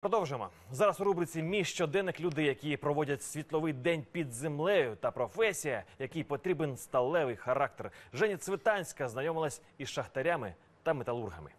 Продовжимо зараз у рубриці Мій щоденник люди, які проводять світловий день під землею, та професія, якій потрібен сталевий характер. Жені Цвитанська знайомилась із шахтарями та металургами.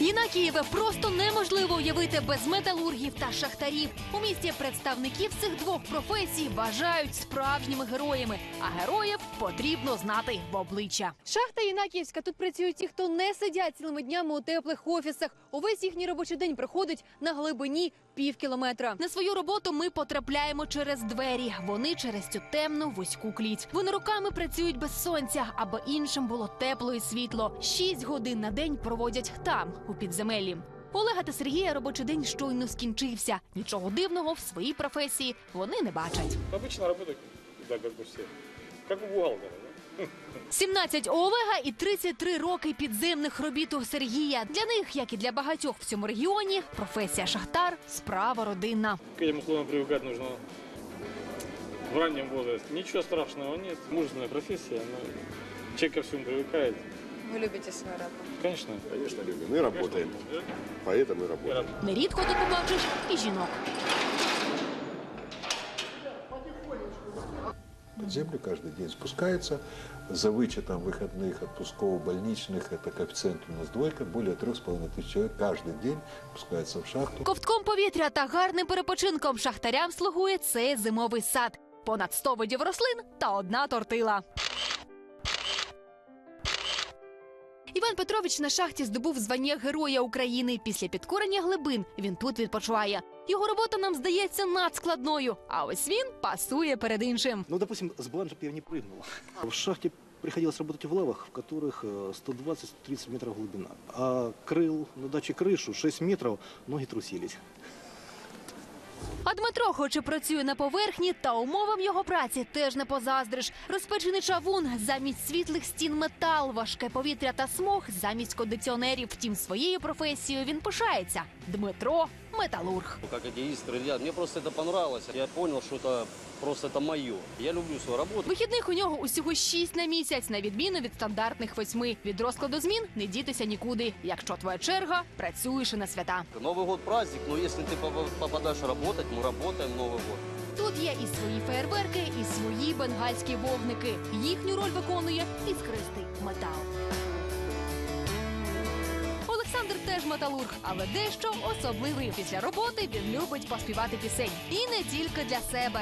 Єнакієве просто неможливо уявити без металургів та шахтарів. У місті представників цих двох професій вважають справжніми героями, а героїв потрібно знати в обличчя. Шахта Єнакіївська. Тут працюють ті, хто не сидять цілими днями у теплих офісах. Увесь їхній робочий день проходить на глибині пів кілометра. На свою роботу ми потрапляємо через двері. Вони через цю темну вузьку кліть. Вони руками працюють без сонця, аби іншим було тепло і світло. Шість годин на день проводять там, у підземеллі. У Олега та Сергія робочий день щойно скінчився. Нічого дивного в своїй професії вони не бачать. Обычно работа, да, как бы все. Как у бухгалтера, да? 17 у Олега і 33 роки підземних робіт у Сергія. Для них, як і для багатьох в цьому регіоні, професія шахтар справа родинна. К этим условиям привыкать нужно в раннем возрасте. Ничего страшного нет. Мужественная профессия, но человек ко всему привыкает. Вы любите свою работу? Конечно. Конечно, любим. И работаем. Поэтому и работаем. Нерідко тут побачиш і жінок. Под землю каждый день спускается. За вычетом выходных, отпусков, больничных, это коэффициент у нас двойка. Более трех с половиной тысяч человек каждый день спускается в шахту. Ковтком повітря та гарним перепочинком шахтарям слугує цей зимовий сад. Понад 100 видів рослин та одна тортила. Іван Петрович на шахті здобув звання Героя України. Після підкорення глибин він тут відпочиває. Його робота нам здається надскладною, а ось він пасує перед іншим. Ну, допустим, с бланжа я не прыгнул. В шахте приходилось работать в лавах, в которых э, 120-130 метров глубина. А крыл на даче крышу 6 метров, ноги трусились. А Дмитро, хоч і працює на поверхні, та умовам його праці теж не позаздриш. Розпечений чавун замість світлих стін метал, важке повітря та смог замість кондиціонерів. Втім, своєю професією він пишається. Дмитро металург. Как эти искры летят. Мне просто это понравилось. Я понял, что это просто это мое. Я люблю свою работу. Вихідних у нього усього шість на місяць, на відміну від стандартних восьми. Від розкладу змін не дітися нікуди. Якщо твоя черга, працюєш і на свята. Новый год праздник, но если ты попа- попадаешь работать, мы работаем Новый год. Тут є і свої феєрверки, і свої бенгальські вогники. Їхню роль виконує іскристий метал. Олександр теж металург, але дещо особливий. Після роботи він любить поспівати пісень. І не тільки для себе.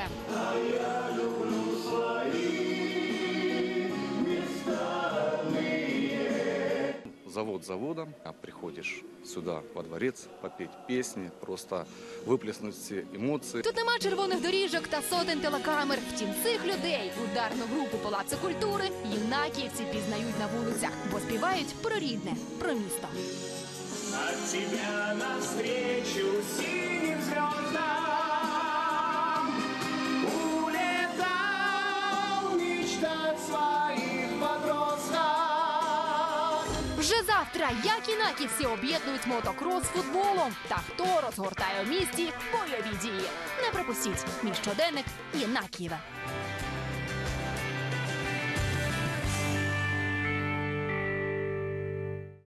Завод заводом, а приходишь сюда, во дворец, попеть песни, просто виплеснути всі емоції. Тут нема червоних доріжок та сотень телекамер. Втім, цих людей ударну групу Палацу культури юнаківці пізнають на вулицях, бо співають про рідне, про місто. От тебя навстречу синим Вже завтра як інаківці об'єднують мотокрос з футболом. Та хто розгортає у місті бойові дії? Не пропустіть мій щоденник Єнакієва.